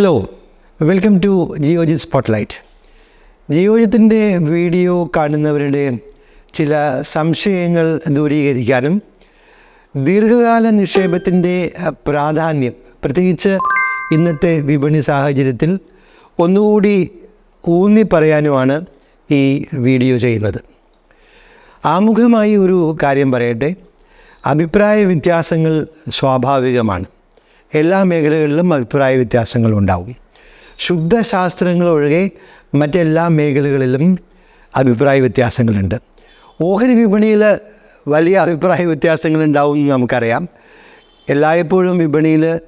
Hello welcome to Geojit spotlight ജിയോജിത്തിന്റെ video കാണുന്നവരുടെ ചില സംശയങ്ങൾ ദൂരീകരിക്കാനും ദീർഘകാല നിക്ഷേപത്തിന്റെ പ്രാധാന്യം പ്രത്യേകിച്ച് ഇന്നത്തെ വിപണി സാഹചര്യത്തിൽ ഒന്നുകൂടി ഊന്നി പറയാനുമാണ് ഈ വീഡിയോ ചെയ്യുന്നത്. ആമുഖമായി ഒരു കാര്യം പറയട്ടെ അഭിപ്രായ വ്യത്യാസങ്ങൾ സ്വാഭാവികമാണ്. എല്ലാ മേഖലകളിലും അഭിപ്രായ വ്യത്യാസങ്ങൾ ഉണ്ടാവും ശുദ്ധശാസ്ത്രങ്ങൾ ഒഴികെ മറ്റെല്ലാ മേഖലകളിലും അഭിപ്രായ വ്യത്യാസങ്ങളുണ്ട്. ഓഹരി വിപണിയിൽ വലിയ അഭിപ്രായ വ്യത്യാസങ്ങൾ ഉണ്ടാവും എന്ന് നമുക്കറിയാം. എല്ലായ്പ്പോഴും വിപണിയിൽ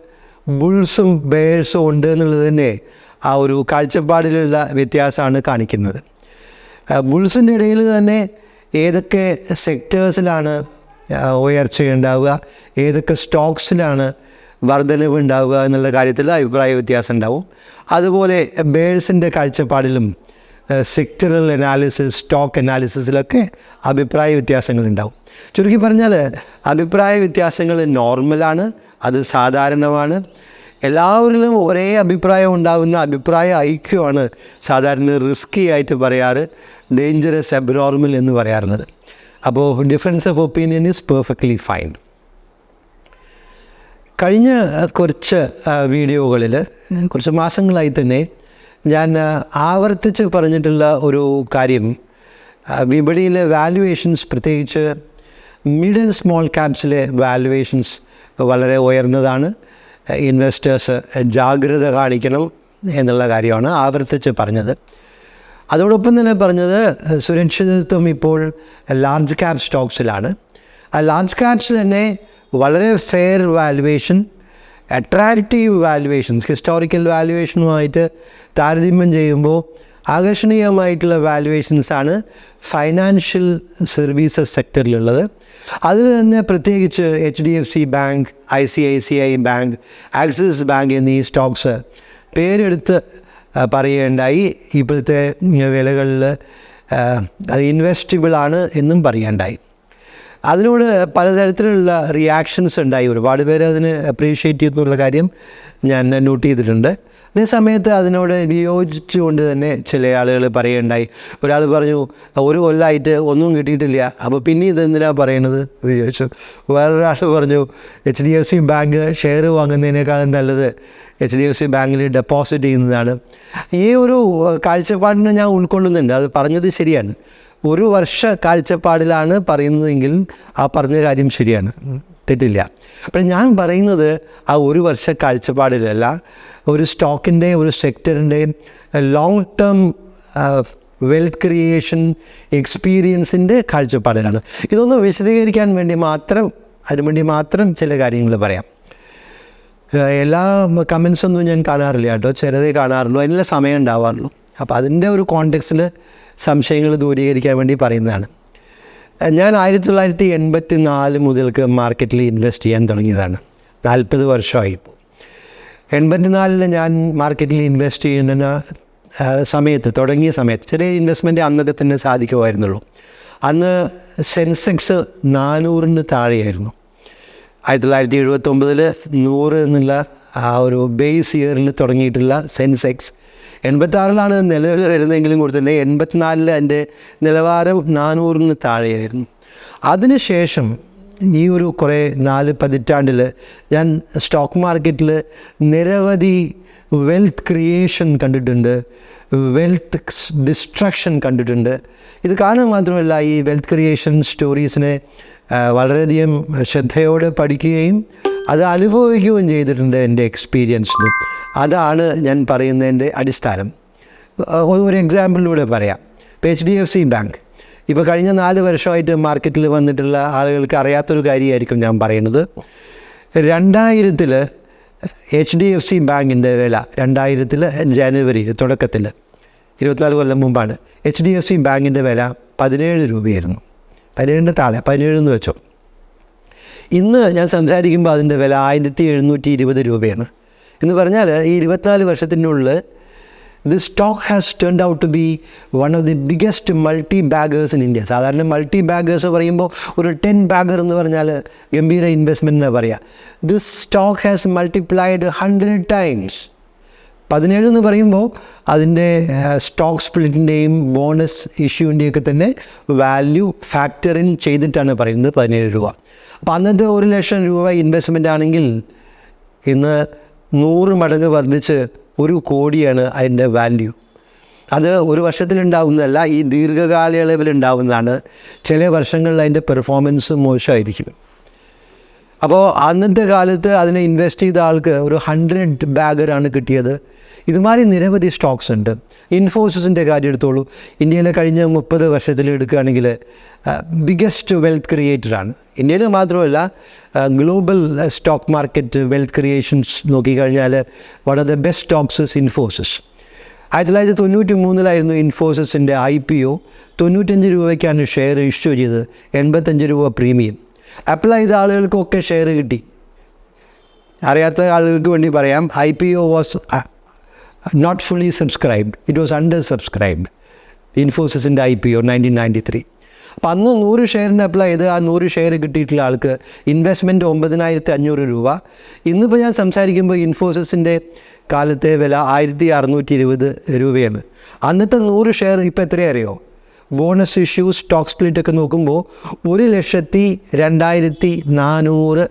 ബുൾസും ബേഴ്സും ഉണ്ട് എന്നുള്ളത് തന്നെ ആ ഒരു കാഴ്ചപ്പാടിലുള്ള വ്യത്യാസമാണ് കാണിക്കുന്നത്. ബുൾസിന്റെ ഇടയിൽ തന്നെ ഏതൊക്കെ സെക്ടേഴ്സിലാണ് ഉയർച്ചയുണ്ടാവുക ഏതൊക്കെ സ്റ്റോക്സിലാണ് വർധനവ് ഉണ്ടാവുക എന്നുള്ള കാര്യത്തിൽ അഭിപ്രായ വ്യത്യാസം ഉണ്ടാവും. അതുപോലെ ബേഴ്സിന്റെ കാഴ്ചപ്പാടിലും സെക്ടറൽ അനാലിസിസ് സ്റ്റോക്ക് അനാലിസിസിലൊക്കെ അഭിപ്രായ വ്യത്യാസങ്ങളുണ്ടാവും ചുരുക്കി പറഞ്ഞാൽ അഭിപ്രായ വ്യത്യാസങ്ങൾ നോർമലാണ് അത് സാധാരണമാണ്. എല്ലാവരിലും ഒരേ അഭിപ്രായം ഉണ്ടാകുന്ന അഭിപ്രായ ഐക്യമാണ് സാധാരണ റിസ്കി ആയിട്ട് പറയാറ് ഡേഞ്ചറസ് അബ്നോർമൽ എന്ന് പറയാറുള്ളത്. അപ്പോൾ difference of opinion is perfectly fine കഴിഞ്ഞ കുറച്ച് വീഡിയോകളിൽ കുറച്ച് മാസങ്ങളായി തന്നെ ഞാൻ ആവർത്തിച്ച് പറഞ്ഞിട്ടുള്ള ഒരു കാര്യം വിപണിയിലെ വാല്യുവേഷൻസ് പ്രത്യേകിച്ച് മിഡ് ആൻഡ് സ്മോൾ ക്യാപ്സിലെ വാല്യുവേഷൻസ് വളരെ ഉയർന്നതാണ്. ഇൻവെസ്റ്റേഴ്സ് ജാഗ്രത കാണിക്കണം എന്നുള്ള കാര്യമാണ് ആവർത്തിച്ച് പറഞ്ഞത്. അതോടൊപ്പം തന്നെ പറഞ്ഞത് സുരക്ഷിതത്വം ഇപ്പോൾ ലാർജ് ക്യാപ് സ്റ്റോക്സിലാണ് ആ ലാർജ് ക്യാപ്സിൽ തന്നെ വളരെ fair valuation attractive valuations historical വാല്യുവേഷനുമായിട്ട് താരതമ്യം ചെയ്യുമ്പോൾ ആകർഷണീയമായിട്ടുള്ള വാല്യുവേഷൻസാണ് ഫൈനാൻഷ്യൽ സർവീസസ് സെക്ടറിലുള്ളത് അതിൽ തന്നെ പ്രത്യേകിച്ച് H D F C bank I C I C I bank axis bank എന്നീ സ്റ്റോക്സ് പേരെടുത്ത് പറയേണ്ടായി ഇപ്പോഴത്തെ വിലകളിൽ അത് ഇൻവെസ്റ്റബിൾ ആണ് എന്നും പറയുകയുണ്ടായി. അതിനോട് പലതരത്തിലുള്ള റിയാക്ഷൻസ് ഉണ്ടായി. ഒരുപാട് പേര് അതിന് അപ്രീഷിയേറ്റ് ചെയ്യുന്നുള്ള കാര്യം ഞാൻ നോട്ട് ചെയ്തിട്ടുണ്ട്. അതേ സമയത്ത് അതിനോട് വിയോജിച്ചുകൊണ്ട് തന്നെ ചില ആളുകൾ പറയുകയുണ്ടായി. ഒരാൾ പറഞ്ഞു ഒരു കൊല്ലമായിട്ട് ഒന്നും കിട്ടിയിട്ടില്ല. അപ്പോൾ പിന്നെ ഇതെന്തിനാണ് പറയണത്? ചോദിച്ചു. വേറൊരാൾ പറഞ്ഞു H D F C bank share വാങ്ങുന്നതിനേക്കാളും നല്ലത് എച്ച് ഡി എഫ് സി ബാങ്കിൽ ഡെപ്പോസിറ്റ് ചെയ്യുന്നതാണ്. ഈ ഒരു കാഴ്ചപ്പാടിനെ ഞാൻ ഉൾക്കൊള്ളുന്നുണ്ട്. അത് പറഞ്ഞത് ശരിയാണ്. ഒരു വർഷ കാഴ്ചപ്പാടിലാണ് പറയുന്നതെങ്കിൽ ആ പറഞ്ഞ കാര്യം ശരിയാണ്. തെറ്റില്ല. അപ്പം ഞാൻ പറയുന്നത് ആ ഒരു വർഷ കാഴ്ചപ്പാടിലല്ല. ഒരു സ്റ്റോക്കിന്റെ ഒരു സെക്ടറിന്റെ ലോങ് ടേം വെൽത്ത് ക്രിയേഷൻ എക്സ്പീരിയൻസിന്റെ കാഴ്ചപ്പാടിലാണ്. ഇതൊന്ന് വിശദീകരിക്കാൻ വേണ്ടി മാത്രം അതിനുവേണ്ടി മാത്രം ചില കാര്യങ്ങൾ പറയാം. എല്ലാ കമൻസൊന്നും ഞാൻ കാണാറില്ല കേട്ടോ. ചിലതേ കാണാറുള്ളൂ. അതിനുള്ള സമയം ഉണ്ടാവാറുള്ളൂ. അപ്പോൾ അതിന്റെ ഒരു കോണ്ടെക്സ്റ്റിൽ സംശയങ്ങൾ ദൂരീകരിക്കാൻ വേണ്ടി പറയുന്നതാണ്. ഞാൻ ആയിരത്തി തൊള്ളായിരത്തി എൺപത്തി നാല് മുതൽക്ക് മാർക്കറ്റിൽ ഇൻവെസ്റ്റ് ചെയ്യാൻ തുടങ്ങിയതാണ്. നാൽപ്പത് വർഷമായി ഇപ്പോൾ എൺപത്തിനാലിൽ ഞാൻ മാർക്കറ്റിൽ ഇൻവെസ്റ്റ് ചെയ്യുന്ന സമയത്ത് തുടങ്ങിയ സമയത്ത് ചെറിയ ഇൻവെസ്റ്റ്മെന്റ് അന്നൊക്കെ തന്നെ സാധിക്കുമായിരുന്നുള്ളൂ. അന്ന് സെൻസെക്സ് നാനൂറിന് താഴെയായിരുന്നു. ആയിരത്തി തൊള്ളായിരത്തി എഴുപത്തൊമ്പതിൽ നൂറ് എന്നുള്ള ആ ഒരു ബേസ് ഇയറിൽ തുടങ്ങിയിട്ടുള്ള സെൻസെക്സ് എൺപത്താറിലാണ് നിലവിൽ വരുന്നതെങ്കിലും കൂടി തന്നെ എൺപത്തിനാലിൽ അതിന്റെ നിലവാരം നാനൂറിന് താഴെയായിരുന്നു. അതിനുശേഷം ഈ ഒരു കുറേ നാല് പതിറ്റാണ്ടിൽ ഞാൻ സ്റ്റോക്ക് മാർക്കറ്റിൽ നിരവധി വെൽത്ത് ക്രിയേഷൻ കണ്ടിട്ടുണ്ട്. വെൽത്ത് ഡിസ്ട്രക്ഷൻ കണ്ടിട്ടുണ്ട്. ഇത് കാണുക മാത്രമല്ല ഈ വെൽത്ത് ക്രിയേഷൻ സ്റ്റോറീസിനെ വളരെയധികം ശ്രദ്ധയോടെ പഠിക്കുകയും അത് അനുഭവിക്കുകയും ചെയ്തിട്ടുണ്ട് എന്റെ എക്സ്പീരിയൻസിൽ അതാണ് ഞാൻ പറയുന്നതിന്റെ അടിസ്ഥാനം. ഒരു എക്സാമ്പിളിലൂടെ പറയാം. ഇപ്പോൾ H D F C bank ഇപ്പോൾ കഴിഞ്ഞ നാല് വർഷമായിട്ട് മാർക്കറ്റിൽ വന്നിട്ടുള്ള ആളുകൾക്ക് അറിയാത്തൊരു കാര്യമായിരിക്കും ഞാൻ പറയുന്നത്. രണ്ടായിരത്തിൽ എച്ച് ഡി എഫ് സി ബാങ്കിന്റെ വില രണ്ടായിരത്തിൽ ജനുവരിയിൽ തുടക്കത്തിൽ ഇരുപത്തിനാല് കൊല്ലം മുമ്പാണ്. എച്ച് ഡി എഫ് സി ബാങ്കിന്റെ വില പതിനേഴ് രൂപയായിരുന്നു. പതിനേഴിന്റെ താഴെ പതിനേഴ് എന്ന് വെച്ചോ. ഇന്ന് ഞാൻ സംസാരിക്കുമ്പോൾ അതിന്റെ വില ആയിരത്തി എഴുന്നൂറ്റി ഇരുപത് രൂപയാണ്. എന്ന് പറഞ്ഞാൽ ഈ ഇരുപത്തിനാല് വർഷത്തിനുള്ളിൽ the stock has turned out to be one of the biggest multi baggers in India സാധാരണ മൾട്ടി ബാഗേഴ്സ് പറയുമ്പോൾ ഒരു ടെൻ ബാഗർ എന്ന് പറഞ്ഞാൽ ഗംഭീര ഇൻവെസ്റ്റ്മെന്റ് എന്നാണ് പറയുക this stock has multiplied hundred times പതിനേഴ് എന്ന് പറയുമ്പോൾ അതിന്റെ സ്റ്റോക്ക് സ്പ്ലിറ്റിന്റെയും ബോണസ് ഇഷ്യൂവിന്റെയൊക്കെ തന്നെ വാല്യൂ ഫാക്ടറിൻ ചെയ്തിട്ടാണ് പറയുന്നത് പതിനേഴ് രൂപ. അപ്പോൾ അന്നത്തെ ഒരു ലക്ഷം രൂപ ഇൻവെസ്റ്റ്മെന്റ് ആണെങ്കിൽ ഇന്ന് നൂറ് മടങ്ങ് വർദ്ധിച്ച് ഒരു കോടിയാണ് അതിന്റെ വാല്യൂ അത് ഒരു വർഷത്തിലുണ്ടാവുന്നതല്ല ഈ ദീർഘകാലയളവിൽ ഉണ്ടാവുന്നതാണ്. ചില വർഷങ്ങളിൽ അതിന്റെ പെർഫോമൻസ് മോശമായിരിക്കും. അപ്പോൾ അന്നത്തെ കാലത്ത് അതിനെ ഇൻവെസ്റ്റ് ചെയ്ത ആൾക്ക് ഒരു ഹൺഡ്രഡ് ബാഗറാണ് കിട്ടിയത്. ഇതുമാതിരി നിരവധി സ്റ്റോക്സ് ഉണ്ട്. ഇൻഫോസിസിന്റെ കാര്യം എടുത്തോളൂ. ഇന്ത്യയിലെ കഴിഞ്ഞ മുപ്പത് വർഷത്തിൽ എടുക്കുകയാണെങ്കിൽ ബിഗസ്റ്റ് വെൽത്ത് ക്രിയേറ്ററാണ് ഇന്ത്യയിൽ മാത്രമല്ല global stock market wealth creations നോക്കിക്കഴിഞ്ഞാൽ one of the best stocks Infosys ആയിരത്തി തൊള്ളായിരത്തി തൊണ്ണൂറ്റി മൂന്നിലായിരുന്നു ഇൻഫോസിസിന്റെ ഐ പി ഒ തൊണ്ണൂറ്റഞ്ച് രൂപയ്ക്കാണ് ഷെയർ ഇഷ്യൂ ചെയ്തത്. എൺപത്തഞ്ച് രൂപ പ്രീമിയം അപ്ലൈ ചെയ്ത ആളുകൾക്കൊക്കെ ഷെയർ കിട്ടി. അറിയാത്ത ആളുകൾക്ക് വേണ്ടി പറയാം I P O was not fully subscribed it was under subscribed ഇൻഫോസിസിന്റെ I P O nineteen ninety three അപ്പം അന്ന് നൂറ് ഷെയറിന് അപ്ലൈ ചെയ്ത് ആ നൂറ് ഷെയർ കിട്ടിയിട്ടുള്ള ആൾക്ക് ഇൻവെസ്റ്റ്മെന്റ് ഒമ്പതിനായിരത്തി അഞ്ഞൂറ് രൂപ. ഇന്നിപ്പോൾ ഞാൻ സംസാരിക്കുമ്പോൾ ഇൻഫോസിസിന്റെ കാലത്തെ വില ആയിരത്തി അറുന്നൂറ്റി ഇരുപത് രൂപയാണ്. അന്നത്തെ നൂറ് ഷെയർ ഇപ്പോൾ എത്രയറിയോ ബോണസ് ഇഷ്യൂ സ്റ്റോക്ക് സ്പ്ലിറ്റ് ഒക്കെ നോക്കുമ്പോൾ ഒരു ലക്ഷത്തി രണ്ടായിരത്തി നാനൂറ്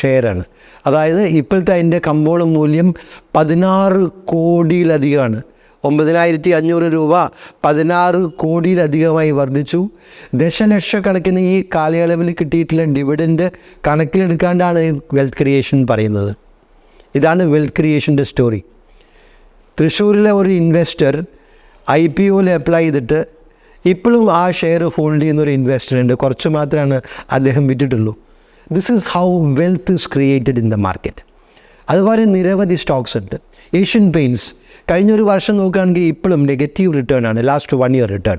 ഷെയറാണ്. അതായത് ഇപ്പോഴത്തെ അതിന്റെ കമ്പോള മൂല്യം പതിനാറ് കോടിയിലധികമാണ്. ഒമ്പതിനായിരത്തി അഞ്ഞൂറ് രൂപ പതിനാറ് കോടിയിലധികമായി വർദ്ധിച്ചു. ദശലക്ഷക്കണക്കിന് ഈ കാലയളവിൽ കിട്ടിയിട്ടുള്ള ഡിവിഡൻഡ് കണക്കിലെടുക്കാണ്ടാണ് വെൽത്ത് ക്രിയേഷൻ പറയുന്നത്. ഇതാണ് വെൽത്ത് ക്രിയേഷന്റെ സ്റ്റോറി തൃശ്ശൂരിലെ ഒരു ഇൻവെസ്റ്റർ ഐ പി ഒയിൽ അപ്ലൈ ചെയ്തിട്ട് ഇപ്പോഴും ആ ഷെയർ ഹോൾഡ് ചെയ്യുന്ന ഒരു ഇൻവെസ്റ്റർ ഉണ്ട്. കുറച്ച് മാത്രമാണ് അദ്ദേഹം വിറ്റിട്ടുള്ളൂ. This is how wealth is created in the market അതുപോലെ നിരവധി സ്റ്റോക്സ് ഉണ്ട്. ഏഷ്യൻ പെയിൻസ് കഴിഞ്ഞൊരു വർഷം നോക്കുകയാണെങ്കിൽ ഇപ്പോഴും നെഗറ്റീവ് റിട്ടേൺ ആണ്. ലാസ്റ്റ് വൺ ഇയർ റിട്ടേൺ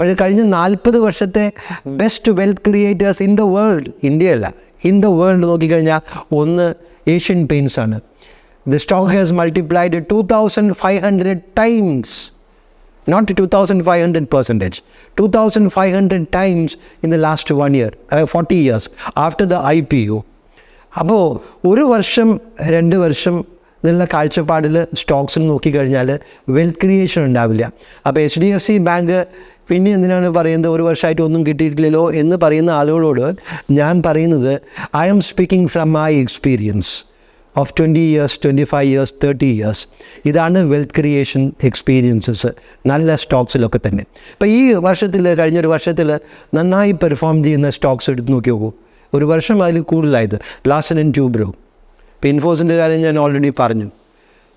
പക്ഷേ കഴിഞ്ഞ നാൽപ്പത് വർഷത്തെ best wealth creators in the world ഇന്ത്യയല്ല in the world നോക്കിക്കഴിഞ്ഞാൽ ഒന്ന് ഏഷ്യൻ പെയിൻസ് ആണ്. The stock has multiplied two thousand five hundred times not 2500 percentage. 2500 times in the last one year uh, 40 years after the ipo അപ്പോൾ ഒരു വർഷം രണ്ട് വർഷം എന്നുള്ള കാഴ്ചപ്പാടിൽ സ്റ്റോക്സിൽ നോക്കിക്കഴിഞ്ഞാൽ വെൽത്ത് ക്രിയേഷൻ ഉണ്ടാവില്ല. അപ്പോൾ H D F C bank പിന്നെ എന്തിനാണ് പറയുന്നത്? ഒരു വർഷമായിട്ട് ഒന്നും കിട്ടിയിട്ടില്ലല്ലോ എന്ന് പറയുന്ന ആളുകളോട് ഞാൻ പറയുന്നത് I am speaking from my experience of twenty years twenty five years thirty years ഇതാണ് വെൽത്ത് ക്രിയേഷൻ എക്സ്പീരിയൻസസ് നല്ല സ്റ്റോക്സിലൊക്കെ തന്നെ. ഇപ്പോൾ ഈ വർഷത്തിൽ കഴിഞ്ഞൊരു വർഷത്തിൽ നന്നായി പെർഫോം ചെയ്യുന്ന സ്റ്റോക്സ് എടുത്ത് നോക്കി നോക്കൂ. ഒരു വർഷം അതിൽ കൂടുതലായത്. ലാസൻ ആൻഡ് ട്യൂബ്രോ ഇപ്പോൾ ഇൻഫോസിന്റെ കാര്യം ഞാൻ ഓൾറെഡി പറഞ്ഞു.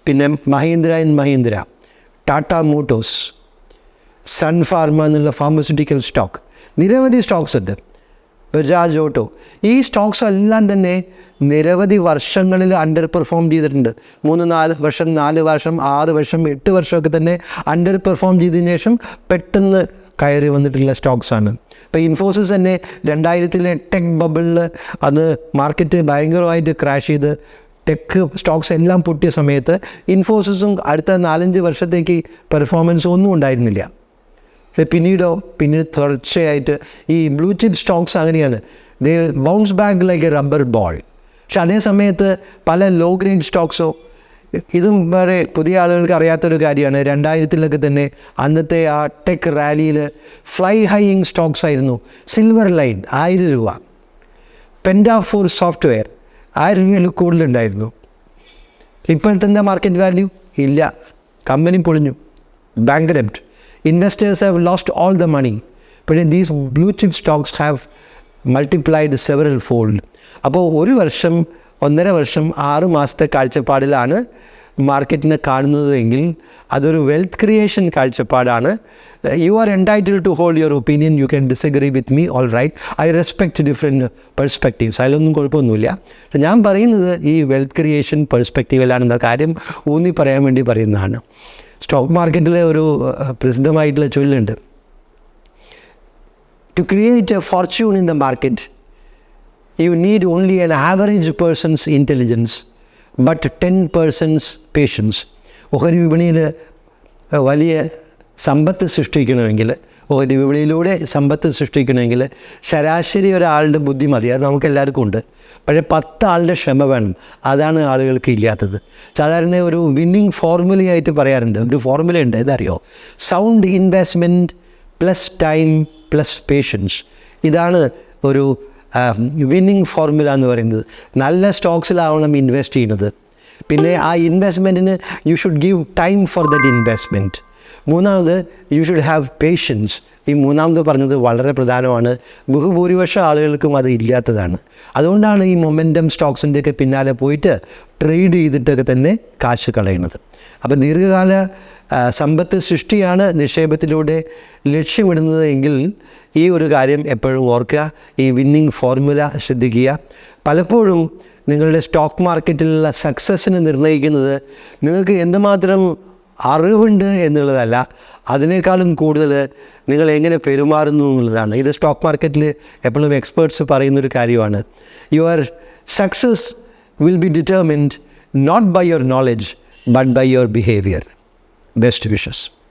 പിന്നെ Mahindra and Mahindra Tata Motors Sun Pharma എന്നുള്ള ഫാർമസ്യൂട്ടിക്കൽ സ്റ്റോക്ക് നിരവധി സ്റ്റോക്സ് ഉണ്ട്. ബജാജ് ഓട്ടോ ഈ സ്റ്റോക്സ് എല്ലാം തന്നെ നിരവധി വർഷങ്ങളിൽ അണ്ടർ പെർഫോം ചെയ്തിട്ടുണ്ട്. മൂന്ന് നാല് വർഷം നാല് വർഷം ആറ് വർഷം എട്ട് വർഷമൊക്കെ തന്നെ അണ്ടർ പെർഫോം ചെയ്തതിന് ശേഷം പെട്ടെന്ന് കയറി വന്നിട്ടുള്ള സ്റ്റോക്സാണ് ഇപ്പോൾ ഇൻഫോസിസ് തന്നെ രണ്ടായിരത്തിലെ ടെക് ബബിളിൽ അത് മാർക്കറ്റ് ഭയങ്കരമായിട്ട് ക്രാഷ് ചെയ്ത് ടെക് സ്റ്റോക്സ് എല്ലാം പൊട്ടിയ സമയത്ത് ഇൻഫോസിസും അടുത്ത നാലഞ്ച് വർഷത്തേക്ക് പെർഫോമൻസ് ഒന്നും ഉണ്ടായിരുന്നില്ല. പിന്നീടോ പിന്നീട് തുടർച്ചയായിട്ട് ഈ ബ്ലൂ ചിപ്പ് സ്റ്റോക്സ് അങ്ങനെയാണ്. They bounce back like a rubber ball പക്ഷെ അതേ സമയത്ത് പല ലോ ഗ്രേഡ് സ്റ്റോക്സോ ഇതും വേറെ പുതിയ ആളുകൾക്ക് അറിയാത്തൊരു കാര്യമാണ്. രണ്ടായിരത്തിലൊക്കെ തന്നെ അന്നത്തെ ആ ടെക് റാലിയിൽ ഫ്ലൈ ഹൈയിങ് സ്റ്റോക്സ് ആയിരുന്നു. സിൽവർ ലൈൻ ആയിരം രൂപ. പെൻഡാഫോർ സോഫ്റ്റ്വെയർ ആയിരം രൂപയിൽ കൂടുതലുണ്ടായിരുന്നു. ഇപ്പോഴത്തെ മാർക്കറ്റ് വാല്യൂ ഇല്ല. കമ്പനി പൊളിഞ്ഞു. Bank investors have lost all the money. But in these blue chip stocks have multiplied several fold. അപ്പോൾ ഒരു വർഷം ഒന്നര വർഷം ആറ് മാസത്തെ കാഴ്ചപ്പാടിലാണ് മാർക്കറ്റിനെ കാണുന്നത് എങ്കിൽ അതൊരു വെൽത്ത് ക്രിയേഷൻ കാഴ്ചപ്പാടാണ്. You are entitle to hold your opinion you can disagree with me all right I respect different perspectives അതിലൊന്നും കുഴപ്പമൊന്നുമില്ല. ഞാൻ പറയുന്നത് ഈ വെൽത്ത് ക്രിയേഷൻ പെർസ്പെക്റ്റീവിലാണെന്ന കാര്യം? ഊന്നി പറയാൻ വേണ്ടി പറയുന്നതാണ്. സ്റ്റോക്ക് മാർക്കറ്റിലെ ഒരു പ്രസിദ്ധമായിട്ടുള്ള ചൊല്ലുണ്ട് to create a fortune in the market you need only an average persons intelligence but ten persons patience ഓഹരി വിപണിയിൽ വലിയ സമ്പത്ത് സൃഷ്ടിക്കണമെങ്കിൽ ഒരു വിപണിയിലൂടെ സമ്പത്ത് സൃഷ്ടിക്കണമെങ്കിൽ ശരാശരി ഒരാളുടെ ബുദ്ധി മതി. അത് നമുക്ക് എല്ലാവർക്കും ഉണ്ട്. പക്ഷേ പത്ത് ആളുടെ ക്ഷമ വേണം. അതാണ് ആളുകൾക്ക് ഇല്ലാത്തത്. സാധാരണ ഒരു വിന്നിങ് ഫോർമുലയായിട്ട് പറയാറുണ്ട്. ഒരു ഫോർമുല ഉണ്ട്. ഇതറിയോ? Sound investment plus time plus patience ഇതാണ് ഒരു വിന്നിങ് ഫോർമുല എന്ന് പറയുന്നത്. നല്ല സ്റ്റോക്സിലാവണം ഇൻവെസ്റ്റ് ചെയ്യുന്നത്. പിന്നെ ആ ഇൻവെസ്റ്റ്മെന്റിന് you should give time for that investment മൂന്നാമത് യു ഷുഡ് ഹാവ് പേഷ്യൻസ് ഈ മൂന്നാമത് പറഞ്ഞത് വളരെ പ്രധാനമാണ്. ബഹുഭൂരിപക്ഷം ആളുകൾക്കും അത് ഇല്ലാത്തതാണ്. അതുകൊണ്ടാണ് ഈ മൊമെന്റം സ്റ്റോക്സിന്റെയൊക്കെ പിന്നാലെ പോയിട്ട് ട്രേഡ് ചെയ്തിട്ടൊക്കെ തന്നെ കാശ് കളയുന്നത് അപ്പം ദീർഘകാല സമ്പത്ത് സൃഷ്ടിയാണ് നിക്ഷേപത്തിലൂടെ ലക്ഷ്യമിടുന്നത് എങ്കിൽ ഈ ഒരു കാര്യം എപ്പോഴും ഓർക്കുക. ഈ വിന്നിങ് ഫോർമുല ശ്രദ്ധിക്കുക. പലപ്പോഴും നിങ്ങളുടെ സ്റ്റോക്ക് മാർക്കറ്റിലുള്ള സക്സസ്സിനെ നിർണയിക്കുന്നത് നിങ്ങൾക്ക് എന്തുമാത്രം അറിവുണ്ട് എന്നുള്ളതല്ല. അതിനേക്കാളും കൂടുതൽ നിങ്ങൾ എങ്ങനെ പെരുമാറുന്നു എന്നുള്ളതാണ്. ഇത് സ്റ്റോക്ക് മാർക്കറ്റിൽ എപ്പോഴും എക്സ്പേർട്സ് പറയുന്നൊരു കാര്യമാണ്. Your success will be determined not by your knowledge but by your behaviour best wishes